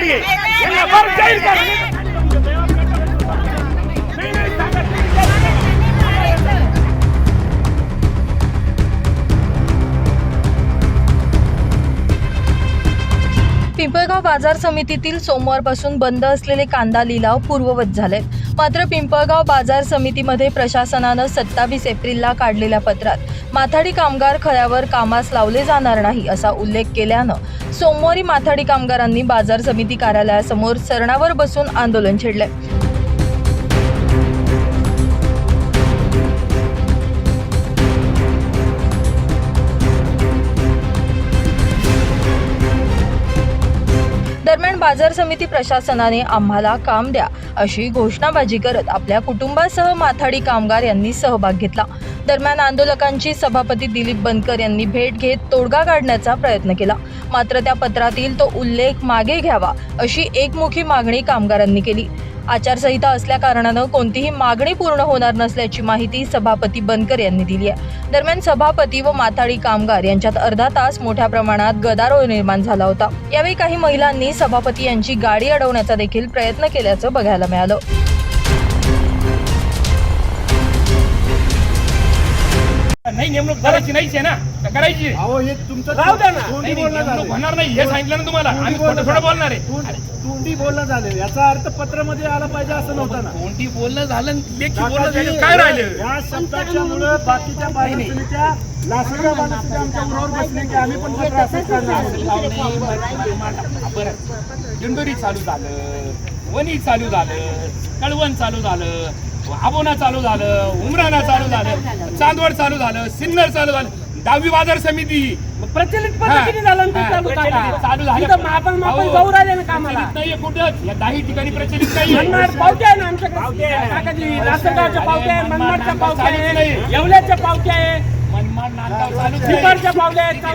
गाडी आहे. यांना बरं जाहीर करा. पिंपळगाव बाजार समितीतील सोमवारपासून बंद असलेले कांदा लिलाव पूर्ववत झाले मात्र पिंपळगाव बाजार समितीमध्ये प्रशासनानं सत्तावीस एप्रिलला काढलेल्या पत्रात माथाडी कामगार खऱ्यावर कामास लावले जाणार नाही असा उल्लेख केल्यानं सोमवारी माथाडी कामगारांनी बाजार समिती कार्यालयासमोर सरणावर बसून आंदोलन छेडले बाजार समिती प्रशासनाने आम्हाला काम द्या अशी घोषणाबाजी करत आपल्या कुटुंबासह माथाडी कामगार यांनी सहभाग घेतला. दरम्यान आंदोलकांची सभापती दिलीप बनकर यांनी भेट घेत तोडगा काढण्याचा प्रयत्न केला. मात्र त्या पत्रातील तो उल्लेख मागे घ्यावा अशी एकमुखी मागणी कामगारांनी केली. आचारसंहिता असल्या कारणानं कोणतीही मागणी पूर्ण होणार नसल्याची माहिती सभापती बनकर यांनी दिली आहे. दरम्यान सभापती व माथाडी कामगार यांच्यात अर्धा तास मोठ्या प्रमाणात गदारोळ निर्माण झाला होता. यावेळी काही महिलांनी सभापती यांची गाडी अडवण्याचा देखील प्रयत्न केल्याचं बघायला मिळालं. नाही नेमणूक करायची नाहीच आहे ना. का करायची? अहो हे तुमचं राहू द्या ना. तोंडी नाही, नाही, बोलणं नेमणूक झालंय. होणार नाही हे सांगितलं ना तुम्हाला. आम्ही थोडं थोडं बोलणार आहे. तोंड- बोलणं झालं. याचा अर्थ पत्रामध्ये आला पाहिजे असं नव्हतं ना. कोणती बोलणं झालं लेखी बोलणं झालं. काय राहिले? या शब्दाच्या मुळे बाकीच्या आमच्या उरावर बसले की आम्ही पण पत्र असंच करणार दिंडोरी चालू झालं. वणी चालू झालं. कळवण चालू झालं. आबोना चालू झालं उमराणा चालू झालं चांदवड चालू झालं सिन्नर चालू झालं दहावी बाजार समिती. प्रचलित. पद्धतीने झालं चालू झालं. आपण मापन जाऊ राहिले ना कामाला. प्रचलित नाहीये कुठं. या काही ठिकाणी प्रचलित नाही मनमाड पावते आहे ना आमच्याकडे. काकाजी लासलगावच्या पावत्या आहे मनमाडच्या पावत्या आहे येवल्याच्या पावत्या आहे. मनमाड नांदगाव चालू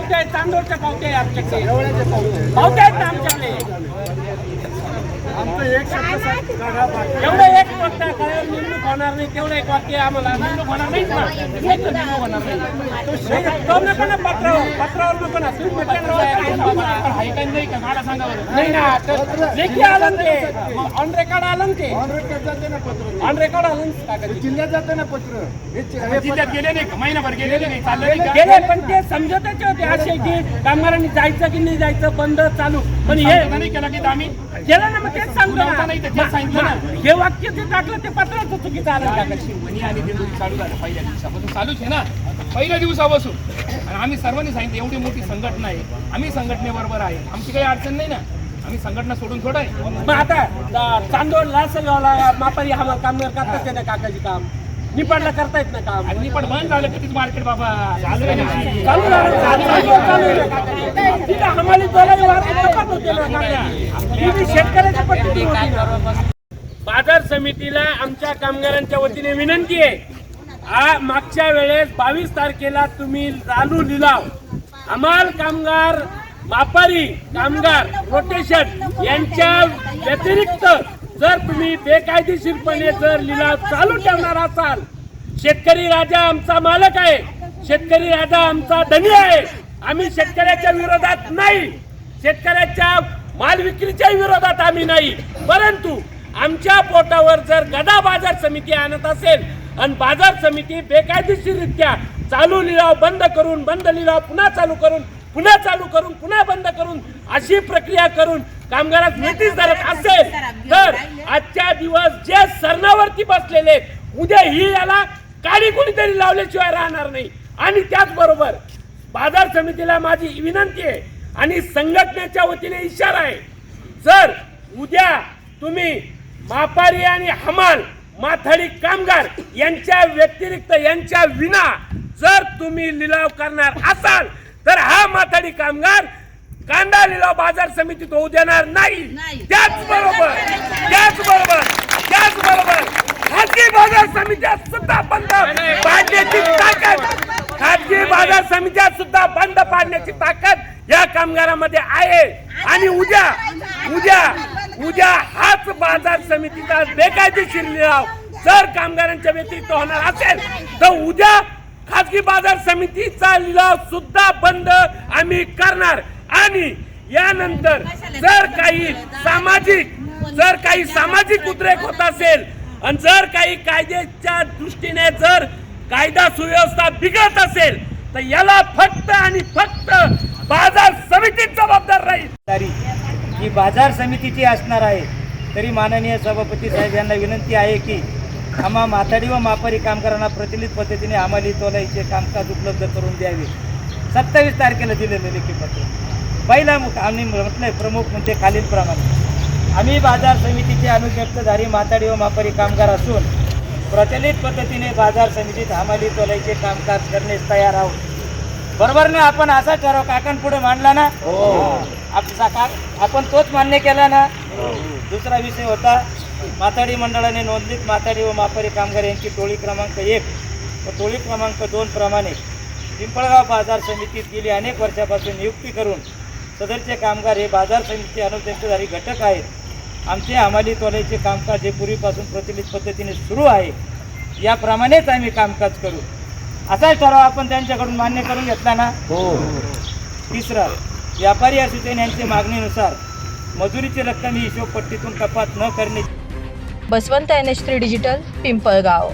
आहेत चांदोडच्या आहे आमच्याकडे. पावत्या आहेत ना आमच्याकडे. एवढं एक वाक्य काय निवडणूक होणार नाही तेवढं एक वाक्य आम्हाला. निवडणूक होणार नाहीच ना. एक तर निवडणूक होणार नाही. तो नको ना पत्रावर पत्रावर नको ना तुम्ही पत्रावर काय सांगा? आहे का नाही का मला सांगा बरं. नाही ना तर लेखी आलं ना ते. ऑन रेकॉर्ड आलं ते. ऑन रेकॉर्ड जाते ना पत्र. ऑन रेकॉर्ड आलं ना काकाजी. जिल्ह्यात जाते ना पत्र. च- जिल्ह्यात गेले नाही का? महिनाभर गेले नाही चाललं नाही का? गेले पण ते समजताचे होते असे की कामगारांनी जायचं की नाही जायचं बंद चालू. पण हे नाही केला की आम्ही गेलं ना मग तेच सांगतो नव्हता नाही तर तेच सांगितलं ना. ना हे वाक्य टाकलं ते पत्राचं चुकीचं आलं. आणि दिंडोरी चालू झालं पहिल्या दिवसापासून. चालूच आहे ना. पहिल्या दिवसापासून. आणि आम्ही सर्वांनी सांगितलं एवढी मोठी संघटना आहे. आम्ही संघटनेबरोबर आहे. आमची काही अडचण नाही ना. आम्ही संघटना सोडून थोडं आहे. मग आता चांदोड लासलगावला मापारी आम्हाला कामगार करतात ना काकाजी काम. निपाडला करतायत ना काम. आणि पण बंद झालं कधीच मार्केट बाबा? चालू आहे ना. चालू झालं, चालू झालं, चालू आहे ना काकाजी. तिथं हमाली जोराची वाहतूक कपात होते ना काकाजी. ती बी शेतकऱ्याच्या पद्धतीने होती ना. बाजार समितीला आमच्या कामगारांच्या वतीने विनंती आहे. हा मागच्या वेळेस बावीस तारखेला तुम्ही चालू लिलाव हमाल कामगार व्यापारी कामगार रोटेशन यांच्या व्यतिरिक्त जर तुम्ही बेकायदेशीरपणे जर लिलाव चालू ठेवणार असाल शेतकरी राजा आमचा मालक आहे शेतकरी राजा आमचा धनी आहे आम्ही शेतकऱ्याच्या विरोधात नाही. शेतकऱ्याच्या माल विक्रीच्या विरोधात आम्ही नाही. परंतु आमच्या पोटावर जर गदा बाजार समिती आणत असेल आणि बाजार समिती बेकायदेशीररित्या चालू लिलाव बंद करून बंद लिलाव पुन्हा चालू करून पुन्हा चालू करून पुन्हा बंद करून अशी प्रक्रिया करून कामगारात नोटीस धरत असेल तर आजच्या दिवस जे सरणावरती बसलेले उद्या ही याला काडी कोणीतरी लावल्याशिवाय राहणार नाही. आणि त्याचबरोबर बाजार समितीला माझी विनंती आहे आणि संघटनेच्या वतीने इशारा आहे. जर उद्या तुम्ही मापारी आणि हमाल माथाडी कामगार यांच्या व्यतिरिक्त यांच्या विना जर तुम्ही लिलाव करणार असाल तर हा माथाडी कामगार कांदा लिलाव बाजार समितीत होऊ देणार नाही. त्याचबरोबर त्याचबरोबर त्याचबरोबर खाजगी बाजार समित्या सुद्धा बंद पाडण्याची ताकद. खाजगी बाजार समित्या सुद्धा बंद पाडण्याची ताकद. या कामगारामध्ये आहे. आणि उद्या उद्या उद्या हाच बाजार समितीचा बेकायदेशीर लिलाव जर कामगारांच्या व्यतिरिक्त होणार असेल तर उद्या खाजगी बाजार समितीचा लिलाव सुद्धा बंद आम्ही करणार. आणि यानंतर जर काही सामाजिक जर काही सामाजिक उद्रेक होत असेल आणि जर काही कायद्याच्या दृष्टीने जर कायदा सुव्यवस्था बिघडत असेल तर याला फक्त आणि फक्त बाजार समितीत जबाबदार राहील. ही बाजार समितीची असणार आहे तरी माननीय सभापती साहेब यांना विनंती आहे की आम्हा माथाडी व मापारी कामगारांना प्रचलित पद्धतीने आम्हाला तोलाईचे कामकाज उपलब्ध करून द्यावे. सत्तावीस तारखेला दिलेलं लेखी पत्र. पहिला मुख आम्ही म्हटलंय प्रमुख म्हणजे खालीलप्रमाणे. आम्ही बाजार समितीचे अनुज्ञप्तधारी माथाडी व मापारी कामगार असून प्रचलित पद्धतीने बाजार समितीत हमाली तोलाईचे कामकाज करण्यास तयार आहोत. बरोबर ना आपण असा ठराव काकांपुढे मांडला ना? आपला का आपण तोच मान्य केला ना? दुसरा विषय होता माथाडी मंडळाने नोंदणीत माथाडी व मापारी कामगार यांची टोळी क्रमांक एक व टोळी क्रमांक दोन प्रमाणे पिंपळगाव बाजार समितीत गेली अनेक वर्षापासून नियुक्ती करून सदरचे कामगार हे बाजार समिती अनुज्ञप्तधारी घटक आहेत. आमचे हमाली तोलाईचे कामकाज हे पूर्वीपासून प्रचलित पद्धतीने सुरू आहे. याप्रमाणेच आम्ही कामकाज करू. असाच ठराव आपण त्यांच्याकडून मान्य करून घेतला ना? तिसरा व्यापारी असोसिएशन यांच्या मागणीनुसार मजुरीची रक्कम ही हिशोबपट्टीतून कपात न करणे Basavant N H three digital Pimpalgaon.